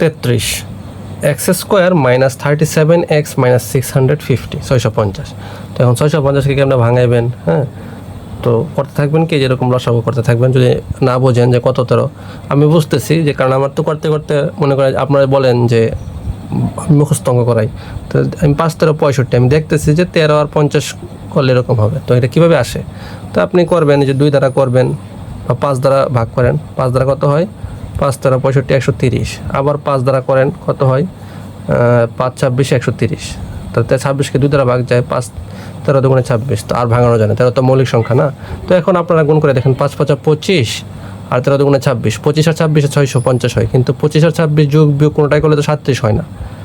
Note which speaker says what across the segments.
Speaker 1: তেত্রিশ। X square minus thirty seven X minus six hundred fifty, ছয়শো পঞ্চাশ। তো এখন ছয়শো পঞ্চাশকে কেমন ভাঙাইবেন? হ্যাঁ? তো করতে থাকবেন কি? যেরকম লসাগু করতে থাকবেন, যদি না বোঝেন যে কত তেরো। আমি বুঝতেছি যে কারণ আমার তো করতে করতে মনে করেন আপনারা বলেন যে আমি অঙ্ক করাই। তো আমি পাঁচ তেরো পঁয়ষট্টি, আমি দেখতেছি যে তেরো আর পঞ্চাশ করলে এরকম হবে। তো এটা কীভাবে আসে? তো আপনি করবেন যে দুই দ্বারা করবেন বা পাঁচ দ্বারা ভাগ করেন, পাঁচ দ্বারা কত হয়? পাঁচ তেরো পঁয়ষট্টি, একশো তিরিশ। আবার পাঁচ দ্বারা করেন, কত হয়? পাঁচ, ছাব্বিশ, একশো তিরিশ। তো তে ছাব্বিশকে দুই দ্বারা ভাগ যায়, পাঁচ তেরো দুগুণে ছাব্বিশ। তো আর ভাঙানো যায় না, তেরো তো মৌলিক সংখ্যা না? তো এখন আপনারা গুণ করে দেখেন, পাঁচ পাঁচা পঁচিশ আর তেরো দুগুণে ছাব্বিশ। পঁচিশ আর ছাব্বিশে ছয়শো পঞ্চাশ হয়, কিন্তু পঁচিশ আর ছাব্বিশ যোগ বিয়োগ কোনোটাই করলে তো সাতত্রিশ হয় না।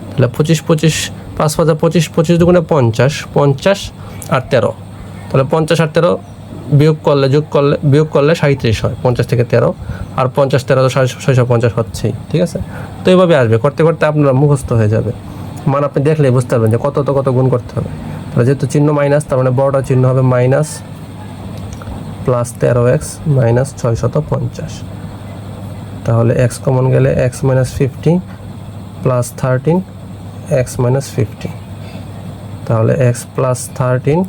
Speaker 1: তাহলে পঁচিশ পঁচিশ, পাঁচ পাঁচা পঁচিশ পঁচিশ দুগুণে পঞ্চাশ পঞ্চাশ আর তেরো। তাহলে পঞ্চাশ আর তেরো বিয়োগ করলে, যোগ করলে, বিয়োগ করলে সাঁত্রিশ হয়, পঞ্চাশ থেকে তেরো। আর পঞ্চাশ তেরো তো ছয়শো পঞ্চাশ হচ্ছেই, ঠিক আছে? তো এইভাবে আসবে, করতে করতে আপনার মুখস্থ হয়ে যাবে। মানে আপনি দেখলেই বুঝতে পারবেন যে কত তো কত গুণ করতে হবে। তাহলে যেহেতু চিহ্ন মাইনাস তার মানে বড়টা চিহ্ন হবে মাইনাস প্লাস তেরো এক্স মাইনাস ছয়শত পঞ্চাশ। তাহলে এক্স কমন গেলে X minus fifty plus thirteen X minus fifty তাহলে X plus thirteen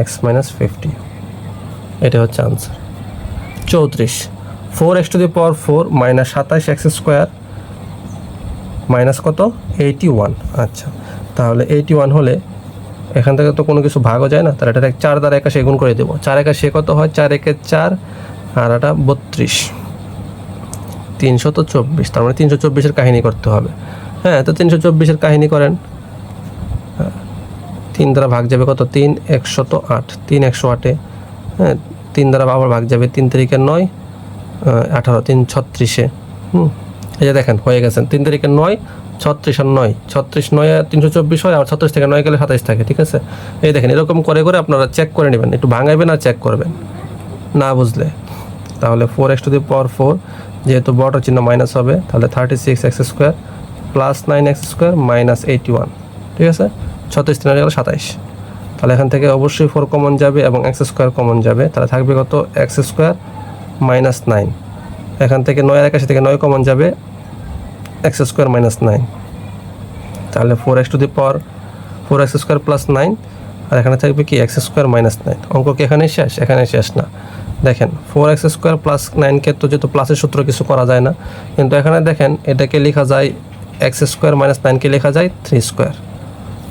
Speaker 1: X minus fifty এটা হচ্ছে আনসার চৌত্রিশ। Four X to the power four minus সাতাশ এক্স স্কোয়ার মাইনাস কত? এইটি ওয়ান আচ্ছা তাহলে এইটি ওয়ান হলে এখান থেকে তো কোনো কিছু ভাগও যায় না তাহলে এটা চার দ্বারা একা গুণ করে দেবো। চার একা সে কত হয়? চার একে চার আর এটা বত্রিশ। তিনশো তো চব্বিশ তার মানে তিনশো চব্বিশের কাহিনী করতে হবে। হ্যাঁ তো তিনশো চব্বিশের কাহিনী করেন। হ্যাঁ, তিন দ্বারা ভাগ যাবে কত? তিন একশত আট। তিন একশো আটে হ্যাঁ তিন দ্বারা আবার ভাগ যাবে, তিন তারিখের নয় আঠারো, তিন ছত্রিশে। হুম, এই যে দেখেন, হয়ে গেছেন তিন তারিখের নয়, ছত্রিশ আর নয়। ছত্রিশ নয়, তিনশো চব্বিশ হয় আর ছত্রিশ থেকে নয় গেলে সাতাইশ থাকে, ঠিক আছে? এই দেখেন, এরকম করে করে আপনারা চেক করে নেবেন, একটু ভাঙাইবেন আর চেক করবেন, না বুঝলে। তাহলে four X to the power four যেহেতু বড় চিহ্ন মাইনাস হবে, তাহলে thirty six X square plus nine X square minus eighty one ঠিক আছে? ছত্রিশ তিন গেলে সাতাইশ। তাহলে এখান থেকে অবশ্যই ফোর কমন যাবে এবং এক্স স্কোয়ার কমন যাবে। তাহলে থাকবে কত? এক্স স্কোয়ার মাইনাস নাইন এখান থেকে নয় একাশি থেকে নয় কমন যাবে। এক্স স্কোয়ার মাইনাস নাইন তাহলে four X to the power four X square plus nine আর এখানে থাকবে কি? এক্স স্কোয়ার মাইনাস নাইন অঙ্ক কি এখানেই শেষ? এখানে শেষ না। দেখেন ফোর এক্স স্কোয়ার প্লাস নাইনকে তো যেহেতু প্লাসের সূত্র কিছু করা যায় না, কিন্তু এখানে দেখেন, এটাকে লেখা যায় এক্স স্কোয়ার মাইনাস নাইনকে লেখা যায় থ্রি স্কোয়ার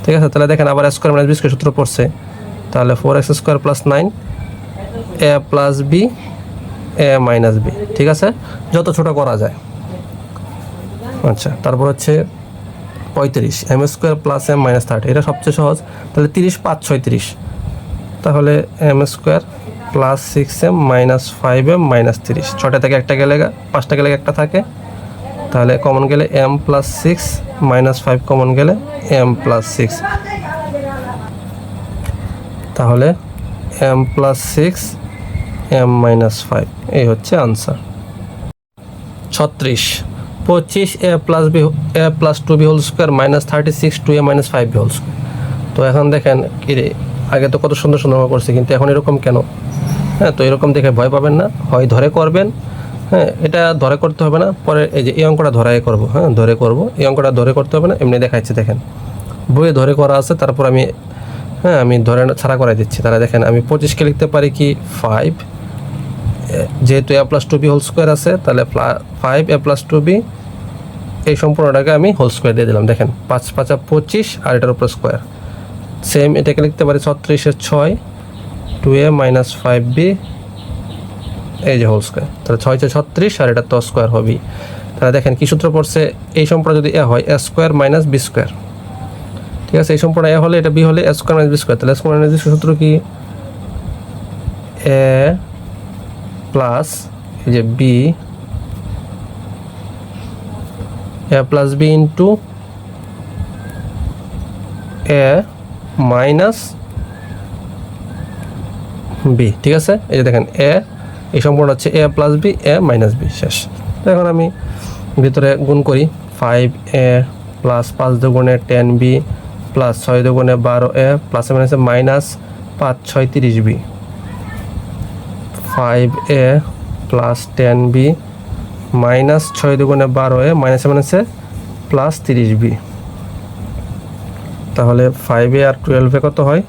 Speaker 1: ঠিক আছে? তাহলে দেখেন আবার স্কোয়ার মাইনাস বি সূত্র পড়ছে। তাহলে four X square plus nine A plus B A minus B ঠিক আছে? যত ছোট করা যায়। আচ্ছা তারপর হচ্ছে পঁয়ত্রিশ M square plus M minus thirty এটা সবচেয়ে সহজ। তাহলে তিরিশ পাঁচ ছয়ত্রিশ তাহলে M square plus six M minus five M minus তিরিশ ছটা থেকে একটা গেলে পাঁচটা গেলে একটা থাকে। তাহলে কমন গেলে M plus six minus five common গেলে এম প্লাস সিক্স তাহলে M plus six M minus five এই হচ্ছে আনসার ছত্রিশ, পঁচিশ A plus B A plus two B whole square minus thirty six two A minus five B whole square তো এখন দেখেন কি রে আগে তো কত সুন্দর সুন্দর করছে কিন্তু এখন এরকম কেন? হ্যাঁ তো এরকম দেখে ভয় পাবেন না, হয় ধরে করবেন হ্যাঁ এটা ধরে করতে হবে না। পরে এই যে এই অঙ্কটা ধরাই করব হ্যাঁ ধরে করব। এই অঙ্কটা ধরে করতে হবে না, এমনি দেখাচ্ছি, দেখেন। বইয়ে ধরে করা আছে, তারপর আমি হ্যাঁ আমি ধরে ছাড়া করাই দিচ্ছি। তারা দেখেন, আমি পঁচিশকে লিখতে পারি কি? ফাইভ যেহেতু A plus two B whole square আছে, তাহলে five A plus two B এই সম্পূর্ণটাকে আমি হোল স্কোয়ার দিয়ে দিলাম। দেখেন, পাঁচ, পাঁচা পঁচিশ, আর এটার উপর স্কোয়ার সেম এটাকে লিখতে পারি ছত্রিশের ছয় two A minus five B এই যে হোল স্কোয়ার তাহলে ছয় ছত্রিশ আর এটা তো স্কোয়ার হবেই। তাহলে দেখেন কি সূত্র পড়ছে, এই সম্পূর্ণ যদি এ হয়, A square minus B square ঠিক আছে, এই সম্পূর্ণ এ হলে এটা বি হলে A square minus B square তাহলে স্কোয়ার মাইনাস বি সূত্র কি? এ প্লাস এই যে B A plus B into A minus B ঠিক আছে, এই যে দেখেন, এ এই সম্পূর্ণ হচ্ছে A plus B A minus B শেষ। তো এখন আমি ভিতরে গুণ করি। ফাইভ এ প্লাস পাঁচ দুগুণে টেন বি প্লাস ছয় দুগুণে বারো এ প্লাস মাইনাসে মাইনাস পাঁচ, ছয়, তিরিশ B five A plus ten B minus ছয় দুগুণে বারো এ মাইনাসে মাইনাসে প্লাস তিরিশ বি তাহলে ফাইভ এ আর টুয়েলভে কত হয়?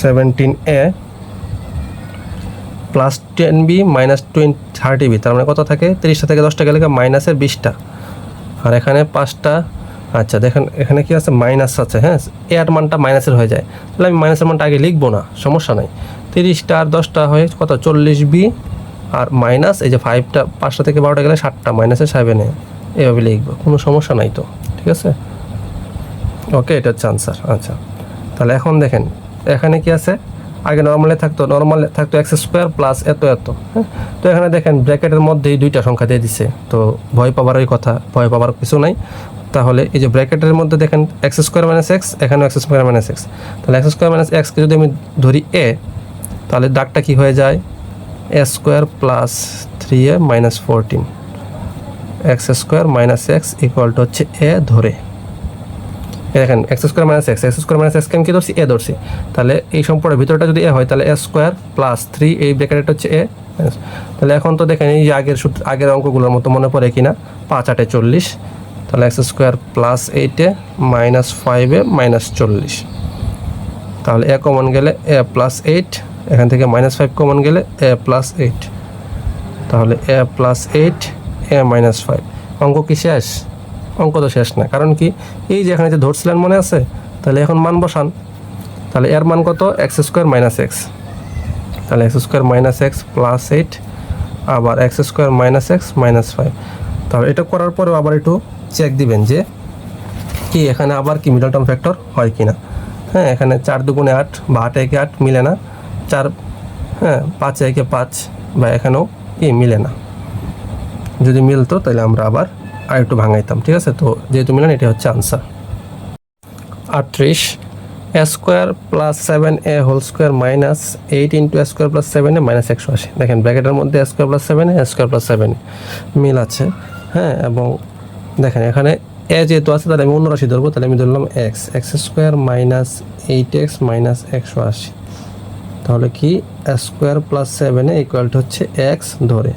Speaker 1: Seventeen A plus ten B minus twenty thirty B তার মানে কত থাকে? তিরিশটা থেকে দশটা গেলে মাইনাসের বিশটা। আর এখানে পাঁচটা আচ্ছা দেখেন, এখানে কি আছে? মাইনাস আছে হ্যাঁ? এর মানটা মাইনাসের হয়ে যায়। তাহলে আমি মাইনাসের মানটা আগে লিখব না, সমস্যা নাই। তিরিশটা আর দশটা হয় কত? চল্লিশ বি আর মাইনাস এই যে ফাইভটা পাঁচটা থেকে বারোটা গেলে ষাটটা মাইনাসে সেভেনে এভাবে লিখব, কোনো সমস্যা নাই তো, ঠিক আছে? ওকে এটা হচ্ছে আনসার আচ্ছা। তাহলে এখন দেখেন, এখানে কি আছে? আগে নর্মালে থাকতো নর্মালে থাকতো এক্স স্কোয়ার প্লাস এত এত হ্যাঁ? তো এখানে দেখেন ব্র্যাকেটের মধ্যেই দুইটা সংখ্যা দিয়ে দিছে। তো ভয় পাবারই কথা, ভয় পাবার কিছু নাই। তাহলে এই যে ব্র্যাকেটের মধ্যে দেখেন এক্স স্কোয়ার মাইনাস এক্স এখানে এক্স স্কোয়ার মাইনাস এক্স তাহলে এক্স স্কোয়ার মাইনাস এক্সকে যদি আমি ধরি এ তাহলে ডাকটা কি হয়ে যায়? A square plus three A minus fourteen X square minus X equal to হচ্ছে এ ধরে। দেখেন X square minus X X square minus এক্সকে আমি কি ধরছি? এ ধরছি। তাহলে এই সম্পর্কের ভিতরটা যদি এ হয়, তাহলে এ স্কোয়ার প্লাস থ্রি এই ব্র্যাকেটটা হচ্ছে এ তাহলে এখন তো দেখেন, এই যে আগের সূত্র, আগের অঙ্কগুলোর মতো মনে পড়ে কিনা? পাঁচ, আটে চল্লিশ। তাহলে এক্স স্কোয়ার প্লাস এইটে মাইনাস ফাইভে মাইনাস চল্লিশ। তাহলে এ কমন গেলে এ প্লাস এইট এখান থেকে মাইনাস ফাইভ কমন গেলে এ প্লাস এইট তাহলে A plus eight A minus five অঙ্ক কি শেষ? অঙ্ক তো শেষ না। কারণ কি? এই যে এখানে যে ধরছিলেন মনে আছে? তাহলে এখন মান বসান। তাহলে এর মান কত? X square minus X. তাহলে X square minus X plus eight, আবার X square minus X minus five. তাহলে এটা করার পরেও আবার একটু চেক দিবেন যে কি এখানে আবার কি মিডল টার্ম ফ্যাক্টর হয় কি না হ্যাঁ এখানে চার দুগুণে আট বা আট একে আট মিলে না। চার হ্যাঁ পাঁচ একে পাঁচ বা এখানেও কি মিলে না। যদি মিলতো তাহলে আমরা আবার আর একটু ভাঙাইতাম, ঠিক আছে? তো যেহেতু মিলেন এটা হচ্ছে আনসার আটত্রিশ A square plus seven A whole square minus eight into A square plus seven A minus একশো আশি। দেখেন ব্র্যাকেটের মধ্যে A square plus seven A square plus seven মিল আছে হ্যাঁ? এবং দেখেন, এখানে এ যেহেতু আছে, তাহলে আমি অন্য রাশি ধরবো, তাহলে আমি ধরলাম X X square minus eight X minus একশো আশি। তাহলে কি? Square plus seven A equal to হচ্ছে এক্স ধরে।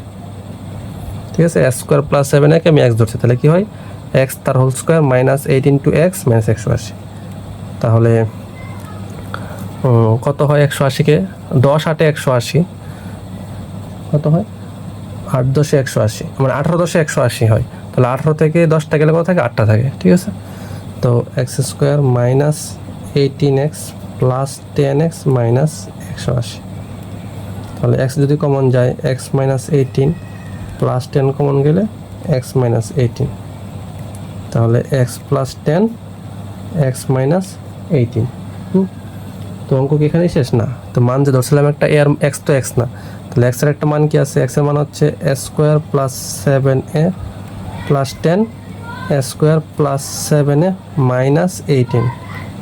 Speaker 1: ঠিক আছে? এক্স স্কোয়ার প্লাস সেভেন একে আমি এক্স ধরছি। তাহলে কী হয়? এক্স তার whole square minus eight into X minus একশো আশি তাহলে কত হয় একশো আশিকে দশ আটে একশো আশি। কত হয়? আট দশে একশো আশি। মানে আঠারো দশে একশো আশি হয়। তাহলে আঠারো থেকে দশটা গেলে কত থাকে? আটটা থাকে। ঠিক আছে? তো X square minus eighteen X plus ten X minus একশো আশি। তাহলে এক্স যদি কমন যায় X minus eighteen plus ten common গেলে এক্স মাইনাস এইটিন তাহলে X plus ten X minus eighteen তো অঙ্ক কি এখানেই শেষ? না। তো মান যে ধরছিলাম একটা এ আর এক্স তো এক্স না। তাহলে এক্সের একটা মান কি আছে? এক্সের মান হচ্ছে A square plus seven A plus ten A square plus seven A minus eighteen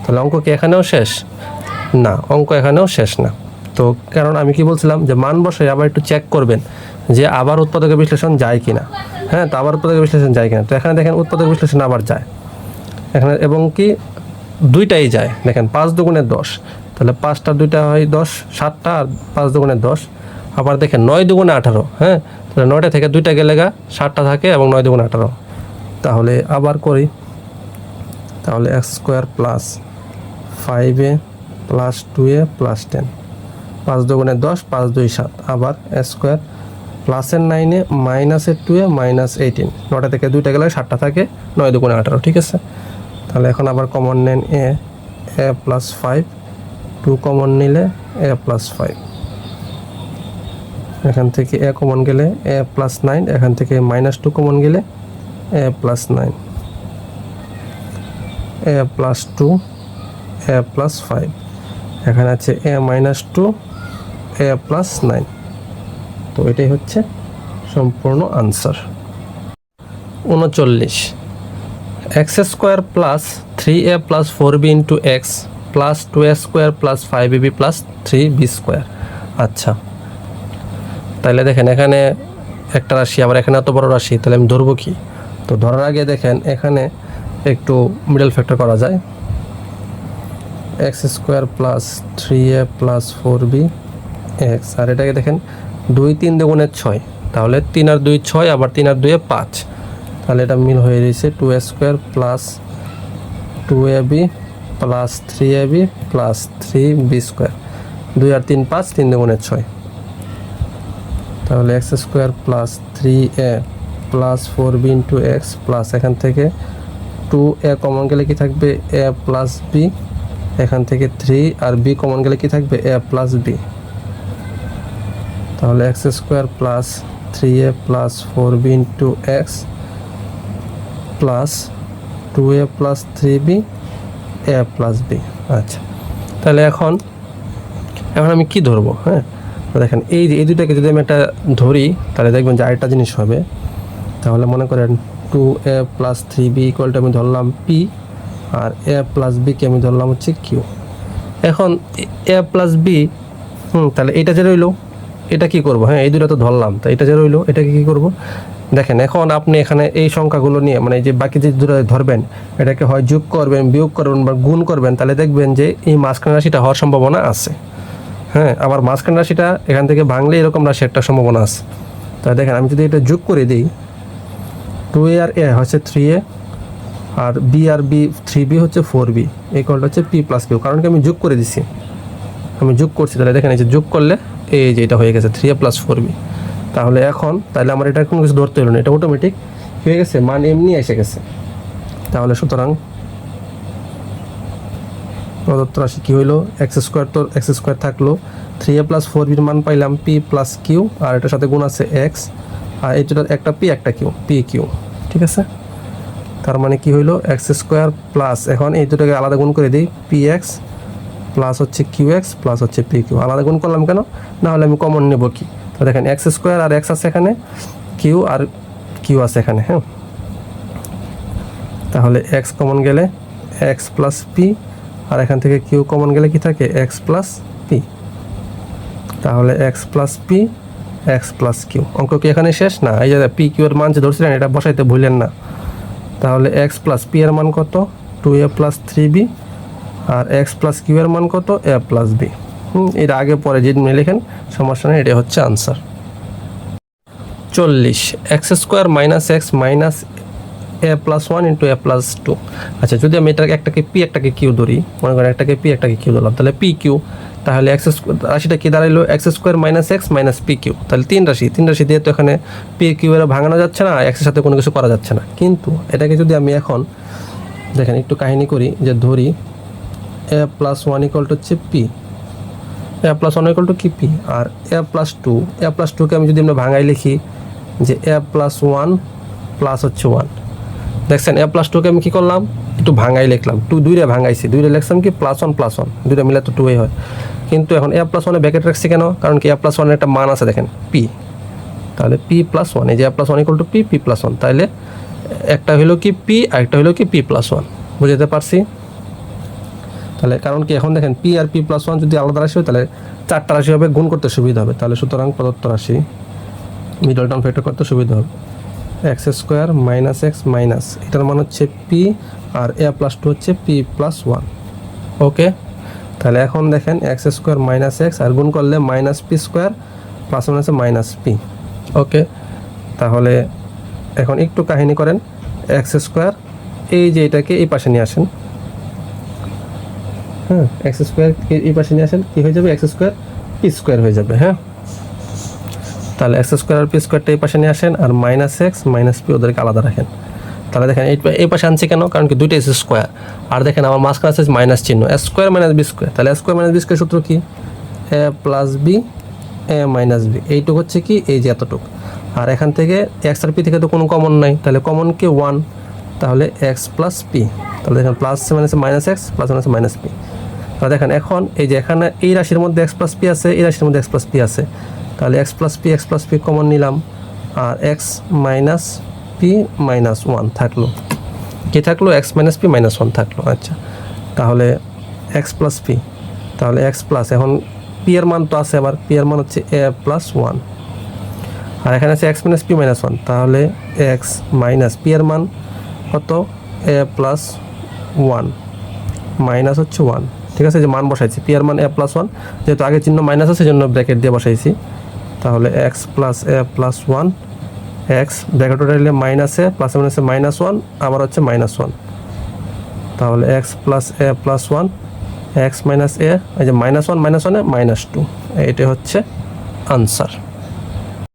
Speaker 1: তাহলে অঙ্ক কি এখানেও শেষ? না, অঙ্ক এখানেও শেষ না। তো কারণ আমি কি বলছিলাম যে মান বসে আবার একটু চেক করবেন যে আবার উৎপাদকের বিশ্লেষণ যায় কিনা। হ্যাঁ তো আবার উৎপাদকের বিশ্লেষণ যায় কিনা। তো এখানে দেখেন উৎপাদক বিশ্লেষণ আবার যায়। এখানে এবং কি দুইটাই যায়। দেখেন পাঁচ দুগুণে দশ। তাহলে পাঁচটা দুইটা হয় দশ, সাতটা আর পাঁচ দুগুণে দশ। আবার দেখেন নয় দুগুণে আঠারো। হ্যাঁ তাহলে নয়টা থেকে দুইটা গেলে গা সাতটা থাকে এবং নয় দুগুণে আঠারো। তাহলে আবার করি। তাহলে x square plus five a plus two a plus ten. পাঁচ দুগুণে দশ, পাঁচ দুই সাত। আবার স্কোয়ার প্লাসের নাইনে মাইনাসের টু এ মাইনাস এইটিন নটা থেকে দুইটা গেলে সাতটা থাকে, নয় দুগুণে আঠারো, ঠিক আছে? তাহলে এখন আবার কমন নেন a a plus five two common নিলে এ প্লাস ফাইভ এখান থেকে এ কমন গেলে এ প্লাস নাইন এখান থেকে মাইনাস টু কমন গেলে a plus nine a plus two a plus five এখানে আছে a minus two plus nine তো এটাই হচ্ছে সম্পূর্ণ আনসার উনচল্লিশ। X square plus three a plus four b into x plus two a square plus five b plus three b square আচ্ছা তাহলে দেখেন এখানে একটা রাশি, আবার এখানে এত বড় রাশি তাহলে আমি ধরবো কি? তো ধরার আগে দেখেন এখানে একটু মিডল ফ্যাক্টর করা যায়। X square plus three a plus four b x আর এটাকে দেখেন, দুই তিন দুগুণের ছয়। তাহলে তিন আর দুই ছয়, আবার তিন আর দুয়ে পাঁচ। তাহলে এটা মিল হয়ে রয়েছে two a square plus two a b plus three a b plus three b square. দুই আর তিন পাঁচ, তিন দুগুণে ছয়। তাহলে x square plus three a plus four b into x plus এখান থেকে টু এ কমন গেলে কি থাকবে? A plus b. এখান থেকে থ্রি আর বি কমন গেলে কি থাকবে? A plus b. তাহলে x square plus three a plus four b into x plus two a plus three b a plus b. আচ্ছা তাহলে এখন এখন আমি কি ধরবো হ্যাঁ? দেখেন, এই যে, এই দুটাকে যদি আমি একটা ধরি, তাহলে দেখবেন যে আরেকটা জিনিস হবে। তাহলে মনে করেন two a plus three b ইকুয়ালটা আমি ধরলাম পি, আর এ প্লাস বিকে আমি ধরলাম হচ্ছে কিউ। এখন এ প্লাস বি, হুম, তাহলে এটা যে রইল এটা কি করব? হ্যাঁ এই দুটো তো ধরলাম। তো এটা যে রইল এটাকে কি করব? দেখেন, এখন আপনি এখানে এই সংখ্যাগুলো নিয়ে মানে যে বাকি যে দুটো ধরবেন, এটাকে হয় যোগ করবেন, বিয়োগ করবেন বা গুণ করবেন, তাহলে দেখবেন যে এই মাঝখানে রাশিটা হওয়ার সম্ভাবনা আছে। হ্যাঁ আবার মাঝখানে রাশিটা এখান থেকে ভাঙলে এরকম রাশি একটা সম্ভাবনা আছে। তাহলে দেখেন, আমি যদি এটা যোগ করে দিই, টু এ আর এ হচ্ছে থ্রি এ, আর বি আর বি, থ্রি বি হচ্ছে ফোর বি, এই কলটা হচ্ছে পি প্লাস কিউ। কারণ কি আমি যোগ করে দিছি। আমি যোগ করছি, তাহলে দেখেন এই যে যোগ করলে এই যে এটা হয়ে গেছে three a plus four b তাহলে এখন তাহলে আমার এটা কোনো কিছু ধরতে হলো না, এটা অটোমেটিক হয়ে গেছে, মান এমনি এসে গেছে। তাহলে সুতরাং প্রদত্ত রাশি কী হইল? এক্স স্কোয়ার তো এক্স স্কোয়ার থাকল। থ্রি এ প্লাস ফোর বির মান পাইলাম পি প্লাস কিউ আর এটার সাথে গুণ আছে এক্স আর এটা একটা পি একটা কিউ পি কিউ ঠিক আছে? তার মানে কি হইল? এক্স স্কোয়ার প্লাস এখন এই দুটোকে আলাদা গুণ করে দিই পি এক্স প্লাস হচ্ছে কিউ এক্স প্লাস হচ্ছে পি কিউ আলাদা গুণ করলাম কেন? না হলে আমি কমন নেব কি? তো দেখেন এক্স স্কোয়ার আর এক্স আছে এখানে কিউ আর কিউ আছে এখানে হ্যাঁ? তাহলে এক্স কমন গেলে এক্স প্লাস পি আর এখান থেকে কিউ কমন গেলে কি থাকে? এক্স প্লাস পি তাহলে x plus p x plus q অঙ্ক কি এখানে শেষ? না, এই যে পি কিউ এর মান যে ধরছিলেন, এটা বসাইতে ভুলেন না। তাহলে এক্স প্লাস পি এর মান কত? Two a plus three b R x plus q এর মান কত? এ প্লাস বি এর আগে পরে যে লেখেন, সমস্যা নেই এটা হচ্ছে আনসার চল্লিশ x square minus x minus a plus one into a plus two আচ্ছা যদি আমি এটাকে একটাকে পি একটাকে কিউ ধরি, মনে করেন একটাকে পি একটাকে কিউ ধরলাম, তাহলে পি কিউ তাহলে এক্স রাশিটা কি দাঁড়াইলো? X square minus x minus p q তাহলে তিন রাশি তিন রাশি দিয়ে তো এখানে পি কিউ এর ভাঙানো যাচ্ছে না এক্সের সাথে কোনো কিছু করা যাচ্ছে না। কিন্তু এটাকে যদি আমি এখন, দেখেন, একটু কাহিনী করি, যে ধরি a plus one equal to হচ্ছে p a plus one equal to কি p R a plus two a plus টুকে আমি যদি আমরা ভাঙাই লিখি যে এ প্লাস ওয়ান প্লাস হচ্ছে ওয়ান দেখছেন এ প্লাস টুকে আমি কী করলাম? একটু ভাঙাই লিখলাম। টু দুইটা ভাঙাইছি। দুইটা লিখলাম কি? প্লাস ওয়ান প্লাস ওয়ান দুইটা মিলে তো টুই হয়। কিন্তু এখন এ প্লাস ওয়ানে ব্যাকেট রাখছি কেন? কারণ কি এ প্লাস ওয়ানের একটা মান আছে, দেখেন পি তাহলে পি প্লাস ওয়ান এই যে a plus one equal to p p plus one তাহলে একটা হলো কি পি আর একটা হলো কি পি প্লাস ওয়ান বুঝতে পারছি? তাহলে কারণ কি এখন দেখেন পি আর পি প্লাস ওয়ান যদি আলাদা রাশি হয়, তাহলে চারটা রাশি হবে, গুণ করতে সুবিধা হবে। তাহলে সুতরাং প্রদত্ত রাশি মিডল টার্ম ফ্যাক্টর করতে সুবিধা হবে। X square minus x minus এটার মান হচ্ছে পি আর এ প্লাস টু হচ্ছে পি প্লাস ওয়ান ওকে তাহলে এখন দেখেন এক্স স্কোয়ার মাইনাস এক্স আর গুণ করলে minus p square plus one আছে মাইনাস পি ওকে তাহলে এখন একটু কাহিনী করেন। এক্স স্কোয়ার এই যে এটাকে এই পাশে নিয়ে আসেন। হ্যাঁ এক্স স্কোয়ার এই পাশে নিয়ে আসেন, কী হয়ে যাবে? এক্স স্কোয়ার পি স্কোয়ার হয়ে যাবে হ্যাঁ? তাহলে এক্স স্কোয়ার আর পি স্কোয়ারটা এই পাশে নিয়ে আসেন, আর মাইনাস এক্স মাইনাস পি ওদেরকে আলাদা রাখেন। তাহলে দেখেন, এই পাশে আনছি কেন? কারণ কি দুইটা স্কোয়ার আর দেখেন, আমার মাঝখানে আছে মাইনাস চিহ্ন স্কোয়ার মাইনাস বি স্কোয়ার তাহলে স্কোয়ার মাইনাস বি স্কোয়ার সূত্র কি? A plus b a minus b এইটুকু হচ্ছে কি? এই যে এতটুকু। আর এখান থেকে এক্স আর পি থেকে তো কোনো কমন নাই। তাহলে কমন কি? ওয়ান তাহলে এক্স প্লাস পি তাহলে দেখেন প্লাস মানে মাইনাস এক্স প্লাস মানে মাইনাস পি দেখেন এখন এই যে এখানে এই রাশির মধ্যে এক্স প্লাস পি আছে, এই রাশির মধ্যে এক্স প্লাস পি আছে। তাহলে x plus p x plus p common নিলাম, আর x minus p minus one থাকল। কি থাকল? X minus p minus one থাকল আচ্ছা। তাহলে এক্স প্লাস পি তাহলে এক্স প্লাস এখন পি এর মান তো আছে আবার পি এর মান হচ্ছে এ প্লাস ওয়ান আর এখানে আছে x minus p minus one তাহলে এক্স মাইনাস পি এর মান কত? এ প্লাস ওয়ান মাইনাস হচ্ছে ওয়ান ঠিক আছে যে মান বসাইছি পি আর মান এ প্লাস ওয়ান যেহেতু আগে চিহ্ন মাইনাস আছে, সেজন্য ব্র্যাকেট দিয়ে বসাইছি। তাহলে x plus a plus one x bracket উঠাইলে minus a plus মাইনাসে মাইনাস ওয়ান আবার হচ্ছে মাইনাস ওয়ান তাহলে x plus a plus one x minus a এই যে মাইনাস ওয়ান মাইনাস ওয়ানে মাইনাস টু এইটা হচ্ছে আনসার